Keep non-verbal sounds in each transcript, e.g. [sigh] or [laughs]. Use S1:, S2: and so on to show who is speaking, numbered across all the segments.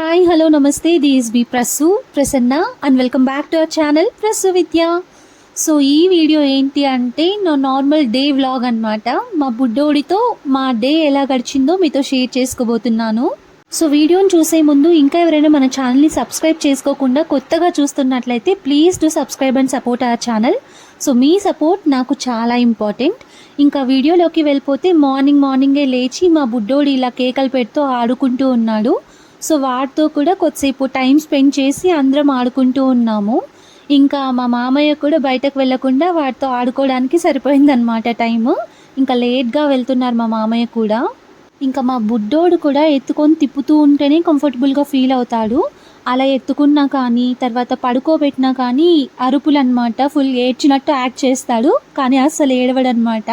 S1: Hi hello namaste this be Prasu Prasanna and welcome back to our channel Prasu Vidya so ఈ video ఏంటి అంటే నా normal day vlog అన్నమాట. మా బుడ్డోడితో మా డే ఎలా గడిచిందో మీతో షేర్ చేసుకోబోతున్నాను. సో వీడియోని చూసే ముందు ఇంకా ఎవరైనా మన ఛానల్ని సబ్స్క్రైబ్ చేసుకోకుండా కొత్తగా చూస్తున్నట్లయితే please to subscribe and support our channel so me support నాకు చాలా ఇంపార్టెంట్ ఇంకా వీడియోలోకి వెళ్ళిపోతే మార్నింగ్ మార్నింగే లేచి మా బుడ్డోడు ఇలా కేకలు పెడుతూ ఆడుకుంటూ ఉన్నాడు. సో వాటితో కూడా కొద్దిసేపు టైం స్పెండ్ చేసి అందరం ఆడుకుంటూ ఉన్నాము. ఇంకా మా మామయ్య కూడా బయటకు వెళ్ళకుండా వాటితో ఆడుకోవడానికి సరిపోయిందనమాట టైము. ఇంకా లేట్గా వెళ్తున్నారు మా మామయ్య కూడా. ఇంకా మా బుడ్డోడు కూడా ఎత్తుకొని తిప్పుతూ ఉంటేనే కంఫర్టబుల్గా ఫీల్ అవుతాడు. అలా ఎత్తుకున్నా కానీ తర్వాత పడుకోబెట్టినా కానీ అరుపులు అనమాట ఫుల్ ఏడ్చినట్టు యాక్ట్ చేస్తాడు కానీ అస్సలు ఏడవడనమాట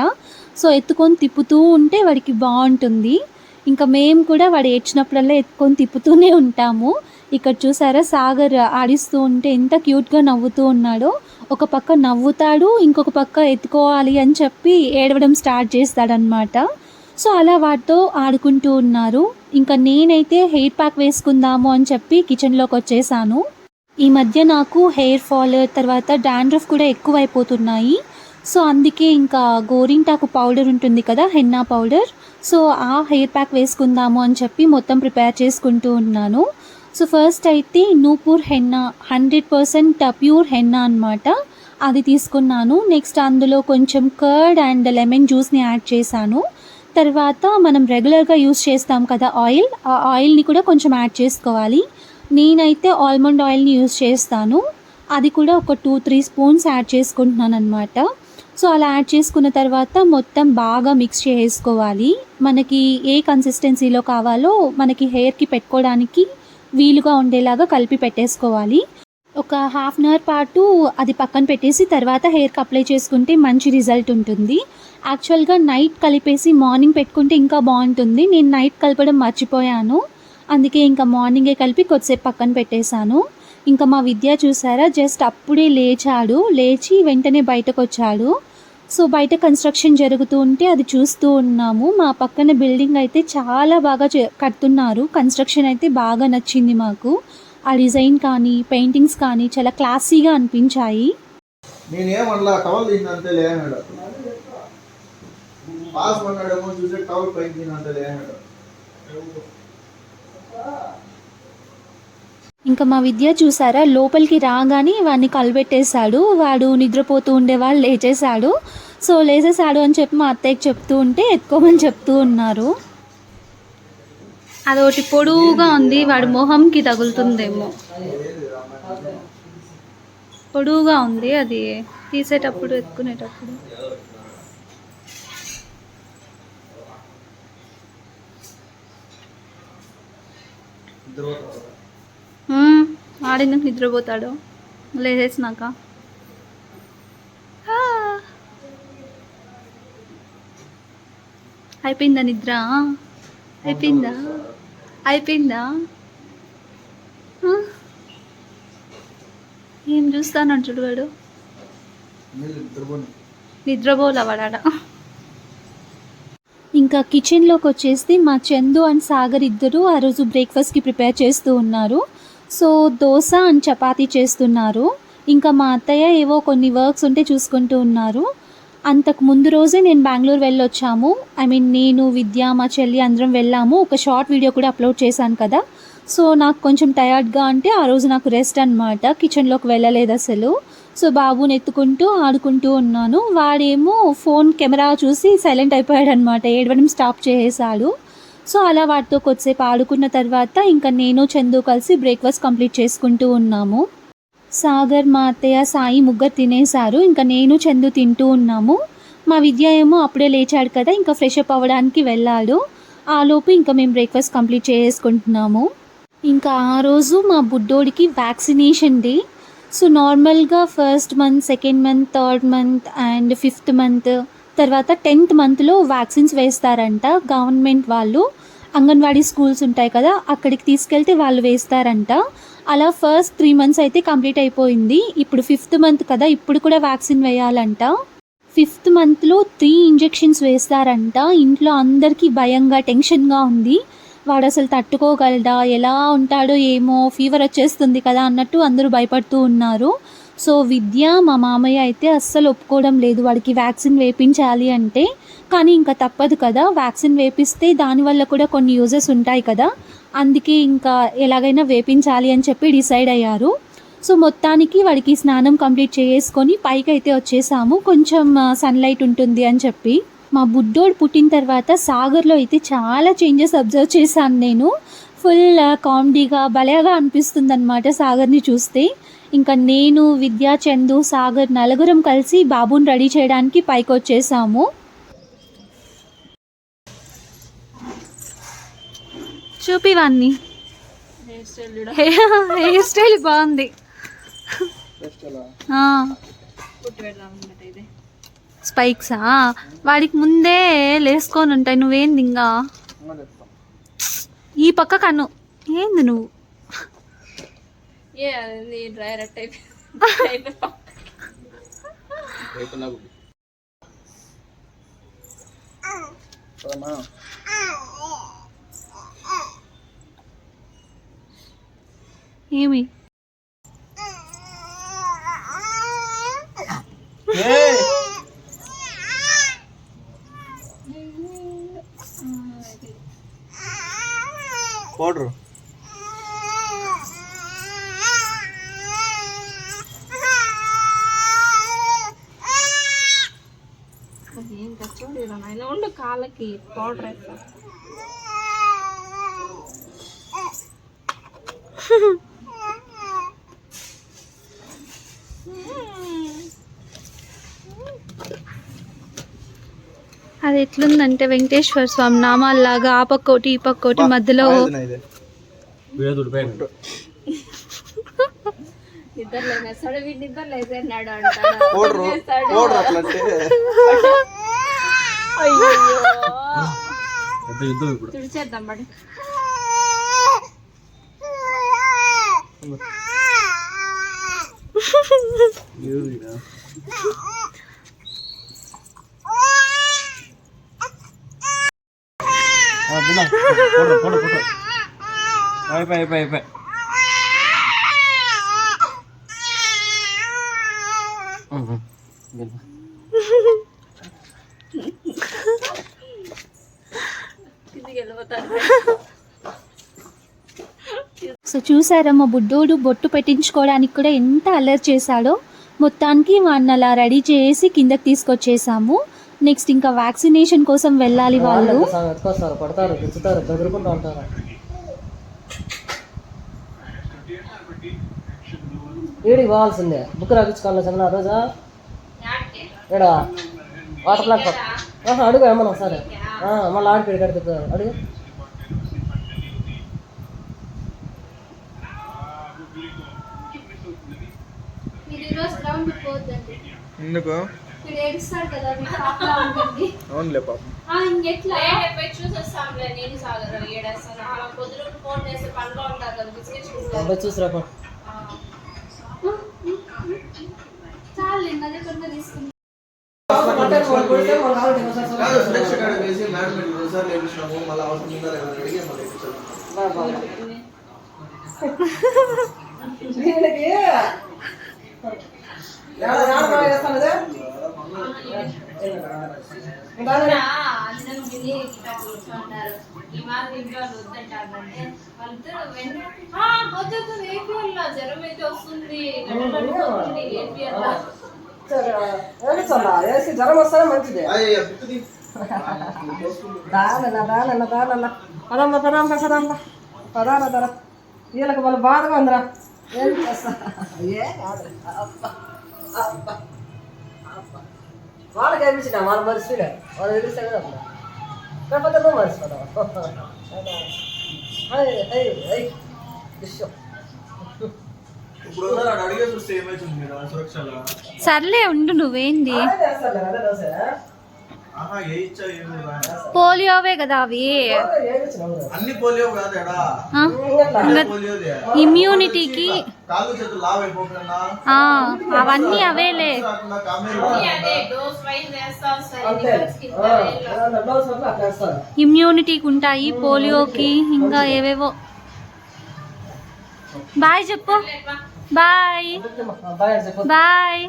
S1: సో ఎత్తుకొని తిప్పుతూ ఉంటే వాడికి బాగుంటుంది. ఇంకా మేము కూడా వాడు ఏడ్చినప్పుడల్లా ఎత్తుకొని తిప్పుతూనే ఉంటాము. ఇక్కడ చూసారా సాగర్ ఆడిస్తూ ఉంటే ఎంత క్యూట్గా నవ్వుతూ ఉన్నాడో. ఒక పక్క నవ్వుతాడు ఇంకొక పక్క ఎత్తుకోవాలి అని చెప్పి ఏడవడం స్టార్ట్ చేస్తాడనమాట సో అలా వాటితో ఆడుకుంటూ ఉన్నారు. ఇంకా నేనైతే హెయిర్ ప్యాక్ వేసుకుందాము అని చెప్పి కిచెన్లోకి వచ్చేసాను. ఈ మధ్య నాకు హెయిర్ ఫాల్ తర్వాత డాండ్రఫ్ కూడా ఎక్కువైపోతున్నాయి. సో అందుకే ఇంకా గోరింటాకు పౌడర్ ఉంటుంది కదా హెన్నా పౌడర్ సో ఆ హెయిర్ ప్యాక్ వేసుకుందాము అని చెప్పి మొత్తం ప్రిపేర్ చేసుకుంటూ ఉన్నాను. సో ఫస్ట్ అయితే Nupur henna hundred percent pure henna అనమాట అది తీసుకున్నాను. నెక్స్ట్ అందులో కొంచెం కర్డ్ అండ్ లెమన్ జ్యూస్ని యాడ్ చేశాను. తర్వాత మనం రెగ్యులర్గా యూస్ చేస్తాం కదా ఆయిల్ ఆ ఆయిల్ని కూడా కొంచెం యాడ్ చేసుకోవాలి. నేనైతే ఆల్మండ్ ఆయిల్ని యూస్ చేస్తాను. అది కూడా ఒక టూ త్రీ స్పూన్స్ యాడ్ చేసుకుంటున్నాను అనమాట సో అలా యాడ్ చేసుకున్న తర్వాత మొత్తం బాగా మిక్స్ చేసుకోవాలి. మనకి ఏ కన్సిస్టెన్సీలో కావాలో మనకి హెయిర్కి పెట్టుకోవడానికి వీలుగా ఉండేలాగా కలిపి పెట్టేసుకోవాలి. ఒక హాఫ్ అన్ అవర్ పాటు అది పక్కన పెట్టేసి తర్వాత హెయిర్కి అప్లై చేసుకుంటే మంచి రిజల్ట్ ఉంటుంది. యాక్చువల్గా నైట్ కలిపేసి మార్నింగ్ పెట్టుకుంటే ఇంకా బాగుంటుంది. నేను నైట్ కలపడం మర్చిపోయాను. అందుకే ఇంకా మార్నింగే కలిపి కొద్దిసేపు పక్కన పెట్టేశాను. ఇంకా మా విద్య చూసారా? జస్ట్ అప్పుడే లేచాడు. లేచి వెంటనే బయటకు వచ్చాడు సో బయట కన్స్ట్రక్షన్ జరుగుతూ ఉంటే అది చూస్తూ ఉన్నాము. మా పక్కన బిల్డింగ్ అయితే చాలా బాగా చే- కడుతున్నారు. కన్స్ట్రక్షన్ అయితే బాగా నచ్చింది మాకు. ఆ డిజైన్ కానీ పెయింటింగ్స్ కానీ చాలా క్లాసీగా అనిపించాయి.
S2: నేనేమన్నా టవల్ తిన్నంతే లేనాడు పాస్ పన్నాడేమో చూసే టవల్ పైకి తిన్నంతే లేనాడు
S1: ఇంకా మా విద్య చూసారా? లోపలికి రాగానే వాడిని కలబెట్టేశాడు. వాడు నిద్రపోతూ ఉండేవాడు లేచేశాడు. సో లేచేశాడు అని చెప్పి మా అత్తయ్యకి చెప్తూ ఉంటే ఎత్తుకోమని చెప్తూ ఉన్నారు. అదొకటి పొడువుగా ఉంది. వాడి మొహంకి తగులుతుందేమో. పొడువుగా ఉంది అది. తీసేటప్పుడు ఎత్తుకునేటప్పుడు. మ్మ్. ఆడెందుకు నిద్రపోతాడు. లేచేసినాక. అయిపోయిందా నిద్ర? అయిపోయిందా? అయిపోయిందా? ఏం చూస్తాను చూడు వాడు? నిద్రపోలా వాడా ఇంకా కిచెన్లోకి వచ్చేసి మా చందు అండ్ సాగర్ ఇద్దరు ఆ రోజు బ్రేక్ఫాస్ట్కి ప్రిపేర్ చేస్తూ ఉన్నారు. సో దోశ అండ్ చపాతీ చేస్తున్నారు. ఇంకా మా అత్తయ్య ఏవో కొన్ని వర్క్స్ ఉంటే చూసుకుంటూ ఉన్నారు. అంతకు ముందు రోజే నేను బెంగళూరు వెళ్ళొచ్చాము. ఐ మీన్ నేను విద్య మా చెల్లి అందరం వెళ్ళాము. ఒక షార్ట్ వీడియో కూడా అప్లోడ్ చేశాను కదా. సో నాకు కొంచెం టయర్డ్గా అంటే ఆ రోజు నాకు రెస్ట్ అనమాట కిచెన్లోకి వెళ్ళలేదు అసలు. సో బాబుని ఎత్తుకుంటూ ఆడుకుంటూ ఉన్నాను. వాడేమో ఫోన్ కెమెరా చూసి సైలెంట్ అయిపోయాడు అనమాట ఏడవడం స్టాప్ చేసేసాడు. సో అలా వాటితో కొద్దిసేపు ఆడుకున్న తర్వాత ఇంకా నేను చందు కలిసి బ్రేక్ఫాస్ట్ కంప్లీట్ చేసుకుంటూ ఉన్నాము. సాగర్ మా అత్తయ్య సాయి ముగ్గురు తినేశారు. ఇంకా నేను చందు తింటూ ఉన్నాము. మా విద్య ఏమో అప్పుడే లేచాడు కదా ఇంకా ఫ్రెష్ అప్ అవ్వడానికి వెళ్ళాడు. ఆ లోపు ఇంకా మేము బ్రేక్ఫాస్ట్ కంప్లీట్ చేసుకుంటున్నాము. ఇంకా ఆ రోజు మా బుడ్డోడికి వ్యాక్సినేషన్ డే. సో నార్మల్గా first month second month third month and fifth month తర్వాత టెన్త్ మంత్లో వ్యాక్సిన్స్ వేస్తారంట గవర్నమెంట్ వాళ్ళు. అంగన్వాడీ స్కూల్స్ ఉంటాయి కదా అక్కడికి తీసుకెళ్తే వాళ్ళు వేస్తారంట. అలా ఫస్ట్ త్రీ మంత్స్ అయితే కంప్లీట్ అయిపోయింది. ఇప్పుడు ఫిఫ్త్ మంత్ కదా ఇప్పుడు కూడా వ్యాక్సిన్ వేయాలంట. ఫిఫ్త్ మంత్లో త్రీ ఇంజెక్షన్స్ వేస్తారంట. ఇంట్లో అందరికీ భయంగా టెన్షన్గా ఉంది. వాడు అసలు తట్టుకోగలడా ఎలా ఉంటాడో ఏమో ఫీవర్ వచ్చేస్తుంది కదా అన్నట్టు అందరూ భయపడుతూ ఉన్నారు. సో విద్య మా మామయ్య అయితే అస్సలు ఒప్పుకోవడం లేదు. వాడికి వ్యాక్సిన్ వేపించాలి అంటే కానీ ఇంకా తప్పదు కదా. వ్యాక్సిన్ వేపిస్తే దానివల్ల కూడా కొన్ని యూజెస్ ఉంటాయి కదా. అందుకే ఇంకా ఎలాగైనా వేపించాలి అని చెప్పి డిసైడ్ అయ్యారు. సో మొత్తానికి వాడికి స్నానం కంప్లీట్ చేసుకొని పైకి అయితే వచ్చేసాము. కొంచెం సన్లైట్ ఉంటుంది అని చెప్పి. మా బుడ్డోడు పుట్టిన తర్వాత సాగర్లో అయితే చాలా చేంజెస్ అబ్జర్వ్ చేశాను నేను. ఫుల్ కామెడీగా భలేగా అనిపిస్తుంది అనమాట సాగర్ని చూస్తే. ఇంకా నేను విద్యా చందు సాగర్ నలుగురం కలిసి బాబుని రెడీ చేయడానికి పైకి వచ్చేసాము చూపివన్నీ హెయిర్ స్టైల్ బాగుంది. ఆ. స్పైక్సా? వాడికి ముందే లేసుకొని ఉంటాయి. నువ్వేంది ఇంకా? ఈ పక్క కన్ను. ఏంది నువ్వు?
S3: ఏ అది డ్రైవర్ టైప్
S1: ఏమి?
S2: పౌడరు
S3: ఏం చూడు నాయన ఉండు కాళ్ళకి పౌడర్ వేస్తా
S1: అది ఎట్లుందంటే వెంకటేశ్వర స్వామి నామాల్లాగా ఆ పక్కోటి ఈ పక్కోటి మధ్యలో
S3: నిద్ర వీడి నిద్ర లేసేనాడు అంటాడు
S2: పౌడరు పౌడర్ అట్లా అంటే
S3: అయ్యో తుడిచేద్దాం బడి
S2: పౌడర్ పౌడర్ పౌడర్ అయిపోయి అయిపోయి అయిపోయి
S3: కిందికి వెళ్ళిపోతాడు [laughs]
S1: సో చూసారా మా బుడ్డోడు బొట్టు పెట్టించుకోవడానికి కూడా ఎంత అల్లరి చేశాడో? మొత్తానికి వాడిని అలా రెడీ చేసి కిందకి తీసుకొచ్చేసాము. నెక్స్ట్ ఇంకా వ్యాక్సినేషన్ కోసం వెళ్ళాలి వాళ్ళు.
S4: ఎత్తుకొస్తారు పడతారు ఏడికి పోవాల్సిందే బుక్ రాపించుకోవాలి చిన్న రోజా? ఏడా? వాటర్ ప్లాక్ అడుగు ఏమన్నా సరే మళ్ళీ ఆడికి కడుతుంది అడుగు.
S2: ఎందుకు? అవునులే పాపం.
S3: వస్తాంలే నేను సాగర్ ఏడేస్తాను. అలా పొద్దున ఫోన్ చేసి పనిలో ఉంటారు కదా
S4: పోయి చూసి రాపో
S2: కాదు సురక్ష కాడ వేసి మేడం మీరు రెండుసార్లు వేయించినాము మళ్ళీ అవసరం ఉందా లేదా అని అడిగి మళ్ళీ వేయించాము
S3: అందరం విని ఇట్లా కూర్చుంటారు. ఈ మాత్రం ఇంట్లో వద్దంటారంటే వాళ్ళిద్దరు వెంటనే "ఆ, వద్దు ఏపీఎల్లో జ్వరం అయితే వస్తుంది
S4: వేసి జ్వరం వస్తానే మంచిది
S2: అయ్యా
S4: దానన్న దానన్న దానన్న పదమ్మ పదమ్మ పదమ్మ పదాన ధర వీళ్ళకి వాళ్ళ బాధగా ఉందిరా ఏం చేస్తా ఏ. వాళ్ళకి ఏమిచ్చినా వాళ్ళ మనిషిగా వాళ్ళు తెలిస్తే కదా అప్పుడు లేకపోతే నువ్వు మర్చిపోతావు అయ్, అయ్, అయ్. విషయం.
S1: సర్లే ఉండు నువ్వేంది. పోలియోవే కదా అవి.
S2: అన్ని పోలియో
S1: ఇమ్యూనిటీకి. అవన్నీ అవేలే. ఇమ్యూనిటీకి ఉంటాయి పోలియోకి ఇంకా ఏవేవో. బాయ్ చెప్పు. బాయ్.
S4: బాయ్.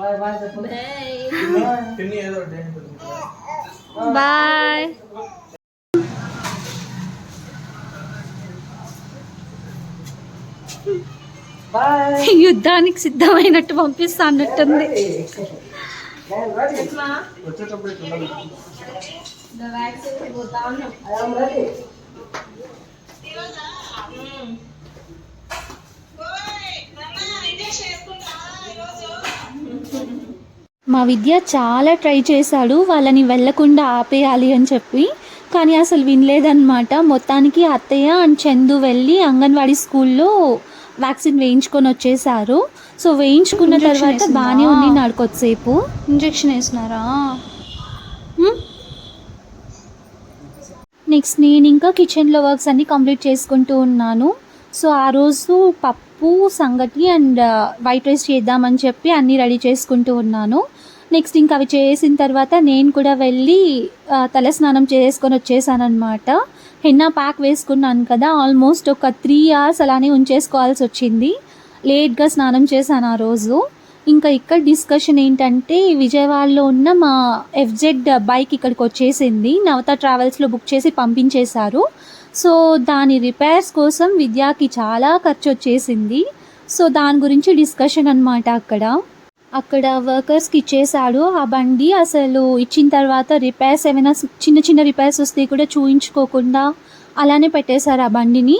S1: బాయ్. యుద్ధానికి సిద్ధమైనట్టు పంపిస్తా అన్నట్టుంది
S2: వచ్చేటప్పుడు
S1: మా విద్య చాలా ట్రై చేశాడు వాళ్ళని వెళ్ళకుండా ఆపేయాలి అని చెప్పి కానీ అసలు వినలేదన్నమాట. మొత్తానికి అత్తయ్య అండ్ చందు వెళ్ళి అంగన్వాడీ స్కూల్లో వ్యాక్సిన్ వేయించుకొని వచ్చేసారు సో వేయించుకున్న తర్వాత బాగానే ఉంది నడుకొద్దిసేపు ఇంజెక్షన్ వేసినారా? నెక్స్ట్ నేను ఇంకా కిచెన్లో వర్క్స్ అన్ని కంప్లీట్ చేసుకుంటూ ఉన్నాను. సో ఆ రోజు పప్పు సంగటి అండ్ వైట్ రైస్ చేద్దామని చెప్పి అన్నీ రెడీ చేసుకుంటూ ఉన్నాను. నెక్స్ట్ ఇంకా అవి చేసిన తర్వాత నేను కూడా వెళ్ళి తలస్నానం చేసుకొని వచ్చేసానమాట హెన్నా ప్యాక్ వేసుకున్నాను కదా ఆల్మోస్ట్ ఒక త్రీ అవర్స్ అలానే ఉంచేసుకోవాల్సి వచ్చింది. లేట్గా స్నానం చేశాను ఆ రోజు. ఇంకా ఇక్కడ డిస్కషన్ ఏంటంటే విజయవాడలో ఉన్న మా ఎఫ్జెడ్ బైక్ ఇక్కడికి వచ్చేసింది. నవత ట్రావెల్స్లో బుక్ చేసి పంపించేశారు. సో దాని రిపేర్స్ కోసం విద్యాకి చాలా ఖర్చు వచ్చేసింది సో దాని గురించి డిస్కషన్ అనమాట అక్కడ. అక్కడ వర్కర్స్కి ఇచ్చేసాడు ఆ బండి అసలు ఇచ్చిన తర్వాత రిపేర్స్ ఏమైనా చిన్న చిన్న రిపేర్స్ వస్తే కూడా చూయించుకోకుండా అలానే పెట్టేశారు ఆ బండిని.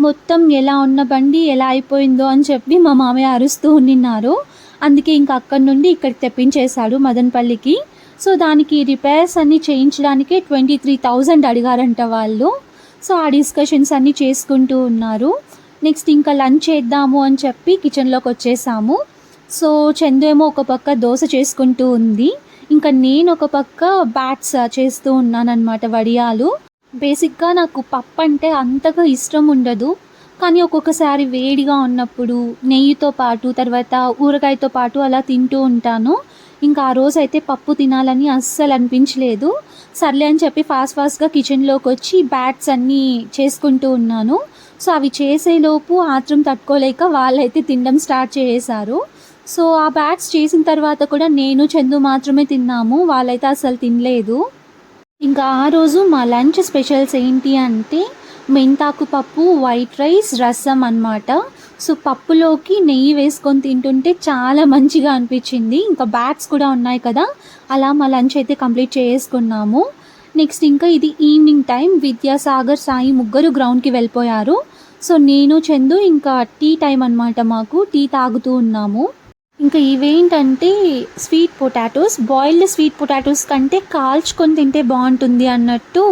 S1: మొత్తం ఎలా ఉన్న బండి ఎలా అయిపోయిందో అని చెప్పి మా మామయ్య అరుస్తూ ఉండిన్నారు అందుకే ఇంకా అక్కడి నుండి ఇక్కడికి తెప్పించేశాడు మదనపల్లికి. సో దానికి రిపేర్స్ అన్నీ చేయించడానికి ట్వంటీ త్రీ థౌజండ్ అడిగారంట వాళ్ళు. సో ఆ డిస్కషన్స్ అన్నీ చేసుకుంటూ ఉన్నారు. నెక్స్ట్ ఇంకా లంచ్ చేద్దాము అని చెప్పి కిచెన్లోకి వచ్చేసాము. సో చందు ఏమో ఒక పక్క దోశ చేసుకుంటూ ఉంది. ఇంకా నేను ఒక పక్క బ్యాట్స్ చేస్తూ ఉన్నాను వడియాలు. బేసిక్గా నాకు పప్పు అంటే అంతగా ఇష్టం ఉండదు. కానీ ఒక్కొక్కసారి వేడిగా ఉన్నప్పుడు నెయ్యితో పాటు తర్వాత ఊరగాయతో పాటు అలా తింటూ ఉంటాను. ఇంకా ఆ రోజు అయితే పప్పు తినాలని అస్సలు అనిపించలేదు. సర్లే అని చెప్పి ఫాస్ట్ ఫాస్ట్గా కిచెన్లోకి వచ్చి బ్యాట్స్ అన్నీ చేసుకుంటూ ఉన్నాను. సో అవి చేసేలోపు ఆత్రం తట్టుకోలేక వాళ్ళైతే తినడం స్టార్ట్ చేసేసారు సో ఆ బ్యాట్స్ చేసిన తర్వాత కూడా నేను చందు మాత్రమే తిన్నాము. వాళ్ళైతే అసలు తినలేదు. ఇంకా ఆ రోజు మా లంచ్ స్పెషల్స్ ఏంటి అంటే మెంతాకు పప్పు వైట్ రైస్ రసం అన్నమాట. సో పప్పులోకి నెయ్యి వేసుకొని తింటుంటే చాలా మంచిగా అనిపించింది. ఇంకా బ్యాట్స్ కూడా ఉన్నాయి కదా. అలా మా లంచ్ అయితే కంప్లీట్ చేసుకున్నాము నెక్స్ట్ ఇంకా ఇది ఈవినింగ్ టైం. విద్యాసాగర్ సాయి ముగ్గురు గ్రౌండ్కి వెళ్ళిపోయారు. సో నేను చందు ఇంకా టీ టైం అన్నమాట మాకు. టీ తాగుతూ ఉన్నాము. ఇంకా ఇవేంటంటే sweet potatoes. Boiled sweet potatoes కంటే కాల్చుకొని తింటే బాగుంటుంది అన్నట్టు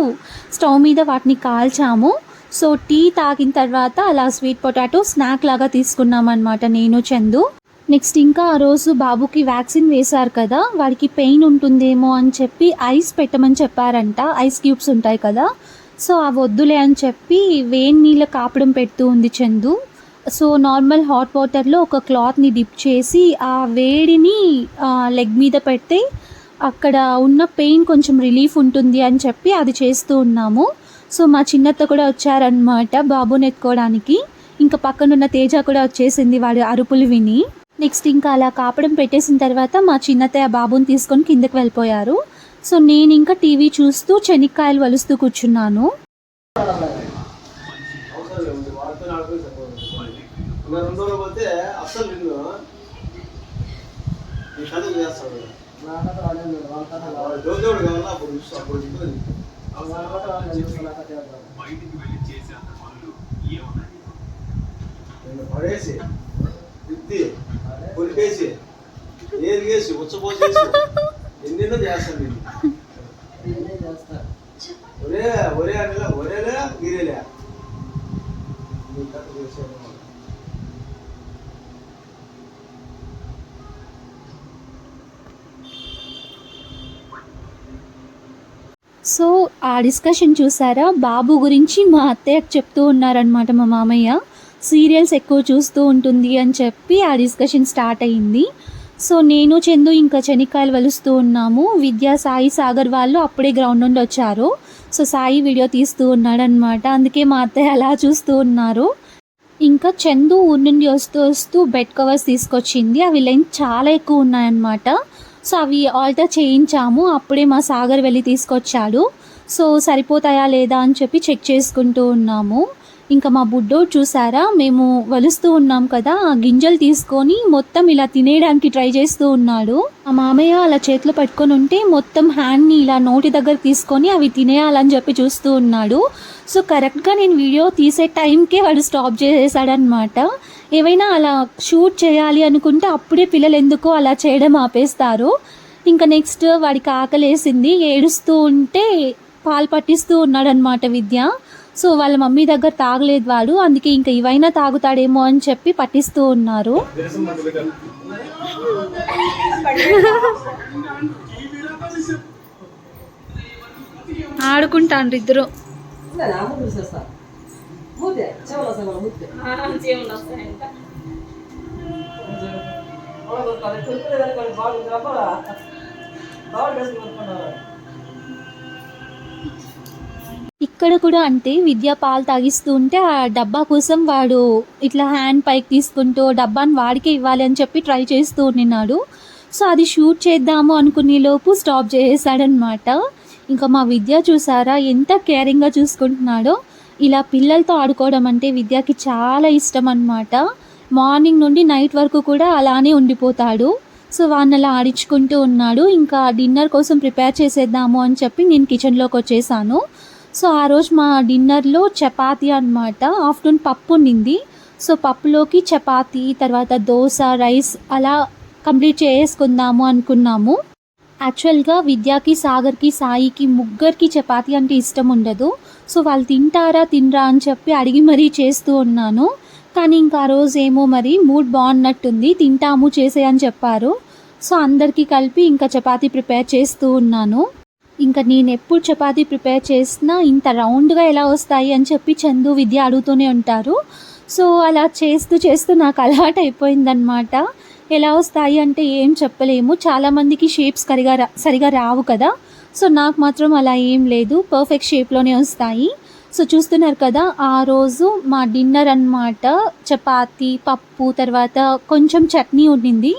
S1: స్టవ్ మీద వాటిని కాల్చాము. సో టీ తాగిన తర్వాత అలా స్వీట్ పొటాటో స్నాక్ లాగా తీసుకున్నాం అనమాట నేను చందు. నెక్స్ట్ ఇంకా ఆ రోజు బాబుకి వ్యాక్సిన్ వేశారు కదా వాడికి పెయిన్ ఉంటుందేమో అని చెప్పి ఐస్ పెట్టమని చెప్పారంట. ఐస్ క్యూబ్స్ ఉంటాయి కదా సో అవి వద్దులే అని చెప్పి వేడి నీళ్ళ కాపడం పెడుతూ ఉంది చందు. సో నార్మల్ హాట్ వాటర్లో ఒక క్లాత్ని డిప్ చేసి ఆ వేడిని లెగ్ మీద పెడితే అక్కడ ఉన్న పెయిన్ కొంచెం రిలీఫ్ ఉంటుంది అని చెప్పి అది చేస్తూ ఉన్నాము. సో మా చిన్నత్త కూడా వచ్చారనమాట బాబుని ఎత్తుకోవడానికి. ఇంకా పక్కనున్న తేజ కూడా వచ్చేసింది వాడు అరుపులు విని. నెక్స్ట్ ఇంకా అలా కాపడం పెట్టేసిన తర్వాత మా చిన్నత్తయ్య బాబుని తీసుకొని కిందకి వెళ్ళిపోయారు. సో నేను ఇంకా టీవీ చూస్తూ చెనిక్కాయలు వలుస్తూ కూర్చున్నాను.
S2: అవసరం బయటికి వెళ్ళి ఆడుకుని సరిపోతుంది ఇంకా రెండు పడేసి విత్తి కొలిపేసి ఏది వేసి ఉచ్చపోసేసి ఎన్నెన్నో చేస్తాను నేను. ఒరే ఒరే అనిలా ఒరేలే గిరేలే నీ కథ చేసాను
S1: సో ఆ డిస్కషన్ చూసారా? బాబు గురించి మా అత్తయ్యకి చెప్తూ ఉన్నారనమాట మా మామయ్య. సీరియల్స్ ఎక్కువ చూస్తూ ఉంటుంది అని చెప్పి ఆ డిస్కషన్ స్టార్ట్ అయింది. సో నేను చందు ఇంకా చెనిక్కాయలు వలుస్తూ ఉన్నాము. విద్యా సాయి సాగర్ వాళ్ళు అప్పుడే గ్రౌండ్ నుండి వచ్చారు. సో సాయి వీడియో తీస్తూ ఉన్నాడనమాట అందుకే మా అత్తయ్య అలా చూస్తూ ఉన్నారు. ఇంకా చందు ఊరి నుండి వస్తూ వస్తూ బెడ్ కవర్స్ తీసుకొచ్చింది. అవి లెంత్ చాలా ఎక్కువ ఉన్నాయన్నమాట. సో అవి ఆల్టర్ చేయించాము. అప్పుడే మా సాగర్ వెళ్ళి తీసుకొచ్చాడు. సో సరిపోతాయా లేదా అని చెప్పి చెక్ చేసుకుంటూ ఉన్నాము. ఇంకా మా బుడ్డో చూసారా? మేము వలుస్తూ ఉన్నాం కదా ఆ గింజలు తీసుకొని మొత్తం ఇలా తినేయడానికి ట్రై చేస్తూ ఉన్నాడు. మా మామయ్య అలా చేతిలో పట్టుకొని ఉంటే మొత్తం హ్యాండ్ని ఇలా నోటి దగ్గర తీసుకొని అవి తినేయాలని చెప్పి చూస్తూ ఉన్నాడు. సో కరెక్ట్గా నేను వీడియో తీసే టైంకే వాడు స్టాప్ చేసేసాడనమాట ఏవైనా అలా షూట్ చేయాలి అనుకుంటే అప్పుడే పిల్లలు ఎందుకో అలా చేయడం ఆపేస్తారు. ఇంకా నెక్స్ట్ వాడికి ఆకలేసింది ఏడుస్తూ ఉంటే పాలు పట్టిస్తూ ఉన్నాడనమాట విద్య. సో వాళ్ళ మమ్మీ దగ్గర తాగలేదు వాడు అందుకే ఇంకా ఇవైనా తాగుతాడేమో అని చెప్పి పట్టిస్తూ ఉన్నారు. ఆడుకుంటాండ్రు ఇద్దరు.
S4: లేదా
S1: ఇక్కడ కూడా అంటే విద్య పాలు తాగిస్తూ ఉంటే ఆ డబ్బా కోసం వాడు ఇట్లా హ్యాండ్ పైకి తీసుకుంటూ డబ్బాని వాడికే ఇవ్వాలి అని చెప్పి ట్రై చేస్తూ ఉన్నాడు సో అది షూట్ చేద్దాము అనుకునే లోపు స్టాప్ చేసేసాడనమాట ఇంకా మా విద్య చూసారా ఎంత కేరింగ్గా చూసుకుంటున్నాడో. ఇలా పిల్లలతో ఆడుకోవడం అంటే విద్యకి చాలా ఇష్టం అనమాట మార్నింగ్ నుండి నైట్ వరకు కూడా అలానే ఉండిపోతాడు. సో వాడిని అలా ఆడించుకుంటూ ఉన్నాడు. ఇంకా డిన్నర్ కోసం ప్రిపేర్ చేసేద్దాము అని చెప్పి నేను కిచెన్లోకి వచ్చేసాను. సో ఆ రోజు మా డిన్నర్లో చపాతీ అనమాట ఆఫ్టర్నూన్ పప్పు ఉండింది. సో పప్పులోకి చపాతీ తర్వాత దోశ రైస్ అలా కంప్లీట్ చేసుకుందాము అనుకున్నాము. యాక్చువల్గా విద్యాకి సాగర్కి సాయికి ముగ్గురికి చపాతీ అంటే ఇష్టం ఉండదు. సో వాళ్ళు తింటారా తినరా అని చెప్పి అడిగి మరీ చేస్తూ ఉన్నాను. కానీ ఇంకా ఆ రోజు ఏమో మరి మూడ్ బాగున్నట్టుంది. తింటాము చేసే అని చెప్పారు. సో అందరికీ కలిపి ఇంకా చపాతీ ప్రిపేర్ చేస్తూ ఉన్నాను. ఇంకా నేను ఎప్పుడు చపాతీ ప్రిపేర్ చేసినా ఇంత రౌండ్గా ఎలా వస్తాయి అని చెప్పి చందు విద్య అడుగుతూనే ఉంటారు. సో అలా చేస్తూ చేస్తూ నాకు అలవాటు అయిపోయిందనమాట ఎలా వస్తాయి అంటే ఏం చెప్పలేము. చాలామందికి షేప్స్ సరిగా రా సరిగా రావు కదా. సో నాకు మాత్రం అలా ఏం లేదు. పర్ఫెక్ట్ షేప్లోనే వస్తాయి. సో చూస్తున్నారు కదా ఆ రోజు మా డిన్నర్ అన్నమాట. చపాతీ పప్పు తర్వాత కొంచెం చట్నీ ఉండింది.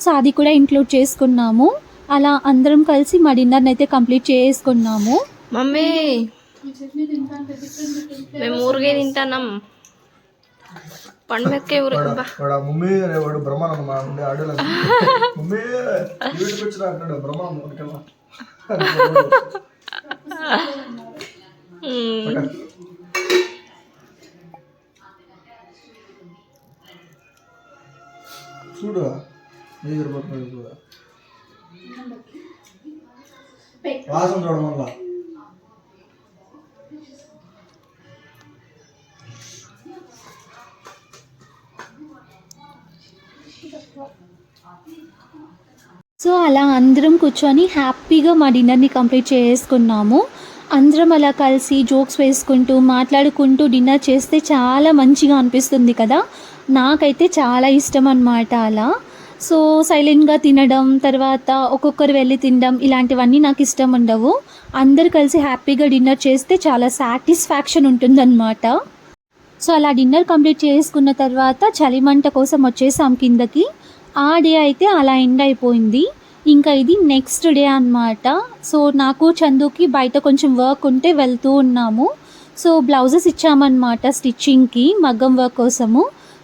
S1: సో అది కూడా ఇంక్లూడ్ చేసుకున్నాము. అలా అందరం కలిసి మా డిన్నర్ని అయితే కంప్లీట్ చేసుకున్నాము.
S5: మమ్మీ మేము ఊరికే తింటాం పండుగకే ఊరు
S2: మమ్మీ వాడు బ్రహ్మానందం మా మమ్మీ [laughs] బ్రహ్మానందం. వాసన చూడడం వల్ల
S1: సో అలా అందరం కూర్చొని హ్యాపీగా మా డిన్నర్ని కంప్లీట్ చేసుకున్నాము. అందరం అలా కలిసి జోక్స్ వేసుకుంటూ మాట్లాడుకుంటూ డిన్నర్ చేస్తే చాలా మంచిగా అనిపిస్తుంది కదా? నాకైతే చాలా ఇష్టం అన్నమాట అలా. సో సైలెంట్గా తినడం తర్వాత ఒక్కొక్కరు వెళ్ళి తినడం ఇలాంటివన్నీ నాకు ఇష్టం ఉండవు. అందరు కలిసి హ్యాపీగా డిన్నర్ చేస్తే చాలా సాటిస్ఫాక్షన్ ఉంటుందన్నమాట. సో అలా డిన్నర్ కంప్లీట్ చేసుకున్న తర్వాత చలిమంట కోసం వచ్చేసాం కిందకి. ఆ డే అయితే అలా ఎండ్ అయిపోయింది. ఇంకా ఇది నెక్స్ట్ డే అన్నమాట. సో నాకు చందుకి బయట కొంచెం వర్క్ ఉంటే వెళ్తూ ఉన్నాము. సో బ్లౌజెస్ ఇచ్చామన్నమాట స్టిచ్చింగ్కి మగ్గం వర్క్ కోసము.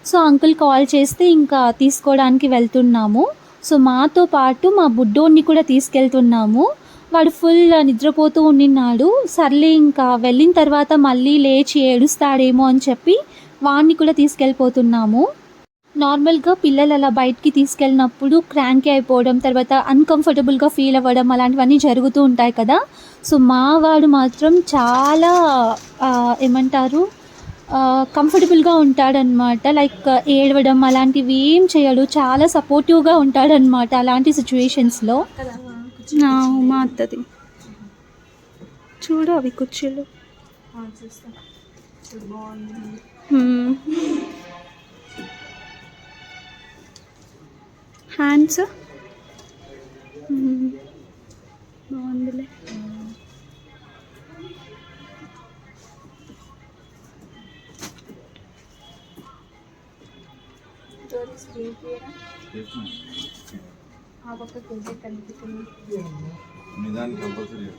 S1: సో అంకుల్ కాల్ చేస్తే ఇంకా తీసుకోవడానికి వెళ్తున్నాము. సో మాతో పాటు మా బుడ్డోడిని కూడా తీసుకెళ్తున్నాము. వాడు ఫుల్ నిద్రపోతూ ఉండినాడు సర్లే ఇంకా వెళ్ళిన తర్వాత మళ్ళీ లేచి ఏడుస్తాడేమో అని చెప్పి వాడిని కూడా తీసుకెళ్ళిపోతున్నాము. నార్మల్గా పిల్లలు అలా బయటికి తీసుకెళ్ళినప్పుడు క్రాంకీ అయిపోవడం తర్వాత అన్కంఫర్టబుల్గా ఫీల్ అవ్వడం అలాంటివన్నీ జరుగుతూ ఉంటాయి కదా. సో మా వాడు మాత్రం చాలా ఏమంటారు? కంఫర్టబుల్గా ఉంటాడనమాట లైక్ ఏడవడం అలాంటివి ఏం చేయడు. చాలా సపోర్టివ్గా ఉంటాడనమాట అలాంటి సిచ్యువేషన్స్లో
S6: మా అత్తది.
S1: చూడు అవి కుర్చీలు. హ్యాండ్స్. బాగుందిలే.
S3: స్టోరీస్ ప్రీతియరా ఆ పక్క కొంచెం కనిపిస్తుంది
S6: నిదానికి కంపల్సరీ
S3: ఆ,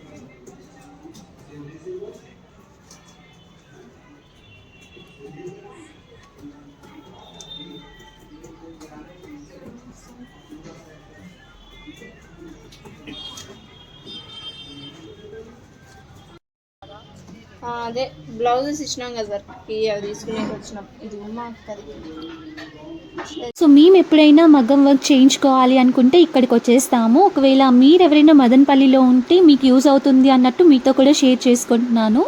S3: అదే బ్లౌజెస్ ఇచ్చినాం కదా సార్ అవి తీసుకునే వచ్చినాం. ఇది ఉమా
S1: సో మేము ఎప్పుడైనా మగ్గం వర్క్ చేయించుకోవాలి అనుకుంటే ఇక్కడికి వచ్చేస్తాము. ఒకవేళ మీరు ఎవరైనా మదనపల్లిలో ఉంటే మీకు యూజ్ అవుతుంది అన్నట్టు మీతో కూడా షేర్ చేసుకుంటున్నాను.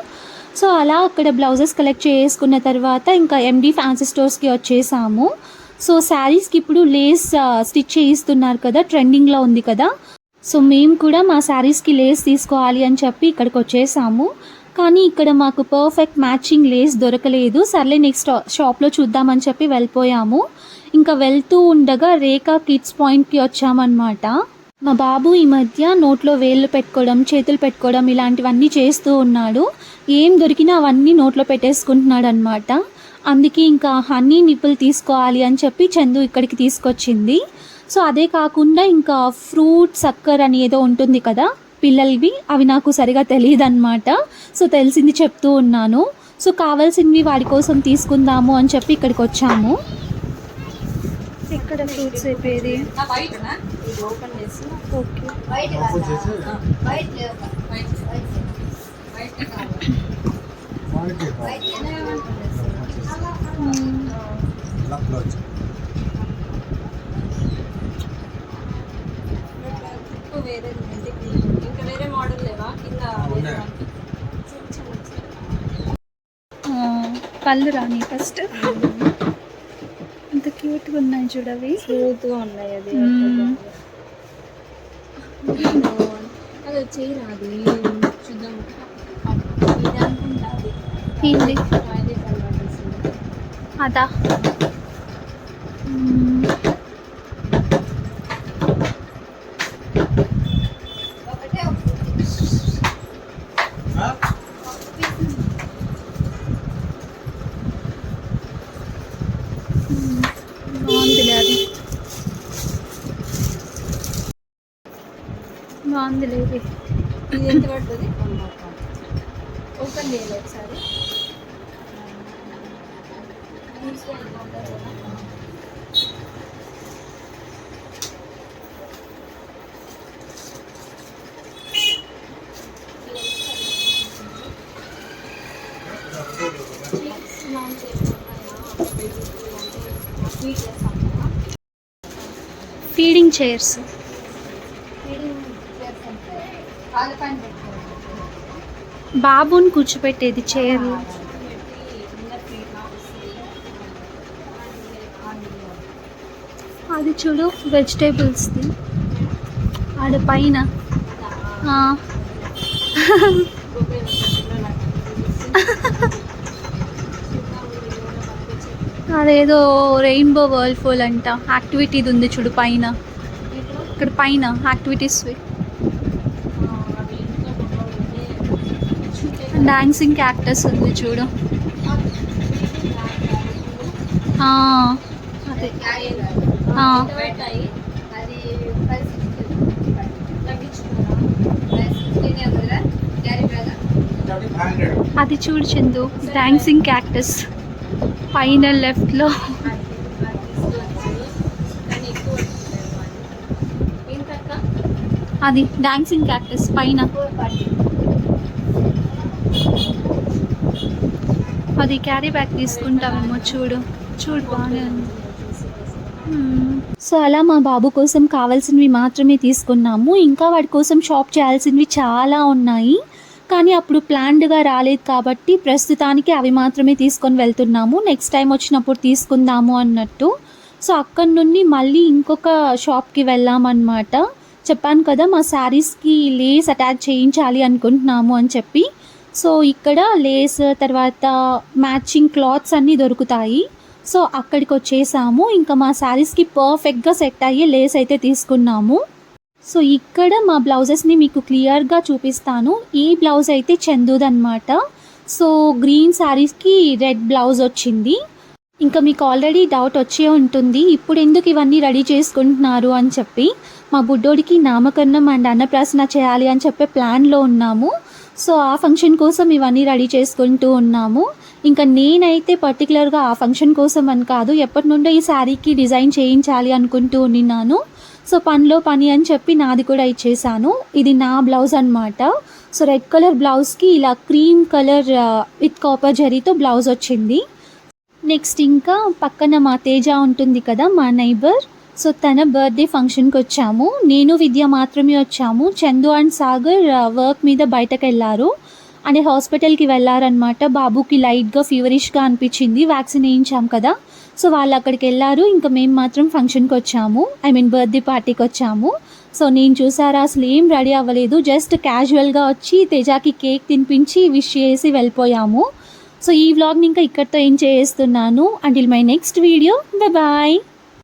S1: సో అలా అక్కడ బ్లౌజెస్ కలెక్ట్ చేసుకున్న తర్వాత ఇంకా ఎండి ఫ్యాన్సీ స్టోర్స్కి వచ్చేసాము. సో శారీస్కి ఇప్పుడు లేస్ స్టిచ్ చేయిస్తున్నారు కదా ట్రెండింగ్లో ఉంది కదా. సో మేము కూడా మా శారీస్కి లేస్ తీసుకోవాలి అని చెప్పి ఇక్కడికి వచ్చేసాము. కానీ ఇక్కడ మాకు పర్ఫెక్ట్ మ్యాచింగ్ లేస్ దొరకలేదు. సర్లే నెక్స్ట్ షాప్లో చూద్దామని చెప్పి వెళ్ళిపోయాము. ఇంకా వెళ్తూ ఉండగా రేఖా కిడ్స్ పాయింట్కి వచ్చామన్నమాట. మా బాబు ఈ మధ్య నోట్లో వేళ్ళు పెట్టుకోవడం చేతులు పెట్టుకోవడం ఇలాంటివన్నీ చేస్తూ ఉన్నాడు. ఏం దొరికినా అవన్నీ నోట్లో పెట్టేసుకుంటున్నాడు అనమాట అందుకే ఇంకా హనీ నిప్పులు తీసుకోవాలి అని చెప్పి చందు ఇక్కడికి తీసుకొచ్చింది. సో అదే కాకుండా ఇంకా ఫ్రూట్ సక్కర్ అని ఏదో ఉంటుంది కదా పిల్లలవి అవి నాకు సరిగా తెలియదు అనమాట సో తెలిసింది చెప్తూ ఉన్నాను సో కావాల్సినవి వాడి కోసం తీసుకుందాము అని చెప్పి ఇక్కడికి వచ్చాము ఇక్కడ ఫ్రూట్స్ అయిపోయేది
S3: ఇది ఓపెన్ చేసి
S1: ఓకే
S3: వేరే వేరే మోడల్ లేవా? కింద
S1: పళ్ళు రాని ఫస్ట్. ఎంత క్యూట్గా ఉన్నాయి చూడవి.
S3: స్మూత్గా ఉన్నాయి అది. అది వచ్చేయి రాదు చూద్దాం. అది
S1: ఏంటి
S3: అదే కలర్ వస్తుంది.
S1: అదా మ్మ్. మ్మ్. బాగుందిలే అది బాగుందిలే ఇది
S3: ఇది ఎంత పడుతుంది ఓపెన్ చేయాలి ఒకసారి
S1: ఫీడింగ్ చైర్స్ బాబుని కూర్చోపెట్టేది చైర్. అది చూడు వెజిటేబుల్స్ది. ఆడ పైన. అదేదో రెయిన్బో వరల్డ్ అంట. యాక్టివిటీది ఉంది చూడు పైన. ఇక్కడ పైన యాక్టివిటీస్ డాన్సింగ్ క్యాక్టస్ ఉంది చూడు. అదే.
S3: అది
S1: అది చూడు చందు. డాన్సింగ్ క్యాక్టస్ పైన లెఫ్ట్లో
S3: కానీ ఎక్కువ ఏంటక్క
S1: అది డాన్సింగ్ క్యాక్టస్ పైన. అది క్యారీ బ్యాగ్ తీసుకుంటామేమో చూడు. చూడు బాగానే ఉంది. Hmm. సో అలా మా బాబు కోసం కావాల్సినవి మాత్రమే తీసుకున్నాము. ఇంకా వాడి కోసం షాప్ చేయాల్సినవి చాలా ఉన్నాయి. కానీ అప్పుడు ప్లాన్డ్గా రాలేదు కాబట్టి ప్రస్తుతానికి అవి మాత్రమే తీసుకొని వెళ్తున్నాము. నెక్స్ట్ టైం వచ్చినప్పుడు తీసుకుందాము అన్నట్టు. సో అక్కడి నుండి మళ్ళీ ఇంకొక షాప్కి వెళ్ళామన్నమాట. చెప్పాను కదా మా శారీస్కి లేస్ అటాచ్ చేయించాలి అనుకుంటున్నాము అని చెప్పి. సో ఇక్కడ లేస్ తర్వాత మ్యాచింగ్ క్లాత్స్ అన్నీ దొరుకుతాయి. సో అక్కడికి వచ్చేసాము ఇంకా మా శారీస్కి పర్ఫెక్ట్గా సెట్ అయ్యే లేస్ అయితే తీసుకున్నాము. సో ఇక్కడ మా బ్లౌజెస్ని మీకు క్లియర్గా చూపిస్తాను. ఈ బ్లౌజ్ అయితే చందుదనమాట సో గ్రీన్ శారీస్కి రెడ్ బ్లౌజ్ వచ్చింది. ఇంకా మీకు ఆల్రెడీ డౌట్ వచ్చే ఉంటుంది. ఇప్పుడు ఎందుకు ఇవన్నీ రెడీ చేసుకుంటున్నారు అని చెప్పి మా బుడ్డోడికి నామకరణం అండ్ అన్నప్రాసన చేయాలి అని చెప్పే ప్లాన్లో ఉన్నాము. సో ఆ ఫంక్షన్ కోసం ఇవన్నీ రెడీ చేసుకుంటూ ఉన్నాము. ఇంకా నేనైతే పర్టికులర్గా ఆ ఫంక్షన్ కోసం అని కాదు ఎప్పటి నుండో ఈ శారీకి డిజైన్ చేయించాలి అనుకుంటూ ఉన్నాను సో పనిలో పని అని చెప్పి నాది కూడా ఇచ్చేసాను. ఇది నా బ్లౌజ్ అన్నమాట. సో రెడ్ కలర్ బ్లౌజ్కి ఇలా క్రీమ్ కలర్ విత్ కాపర్ జరీతో బ్లౌజ్ వచ్చింది. నెక్స్ట్ ఇంకా పక్కన మా తేజ ఉంటుంది కదా మా నైబర్ సో తన బర్త్డే ఫంక్షన్కి వచ్చాము. నేను విద్య మాత్రమే వచ్చాము. చందు అండ్ సాగర్ వర్క్ మీద బయటకు వెళ్ళారు అంటే హాస్పిటల్కి వెళ్ళారనమాట బాబుకి లైట్గా ఫీవరిష్గా అనిపించింది. వ్యాక్సిన్ వేయించాం కదా. సో వాళ్ళు అక్కడికి వెళ్ళారు. ఇంకా మేము మాత్రం ఫంక్షన్కి వచ్చాము. ఐ మీన్ బర్త్డే పార్టీకి వచ్చాము. సో నేను చూసారా అసలు ఏం రెడీ అవ్వలేదు. జస్ట్ క్యాజువల్గా వచ్చి తేజాకి కేక్ తినిపించి విష్ చేసి వెళ్ళిపోయాము. సో ఈ వ్లాగ్ని ఇంకా ఇక్కడితో ఏం చేస్తున్నాను. Until my next video bye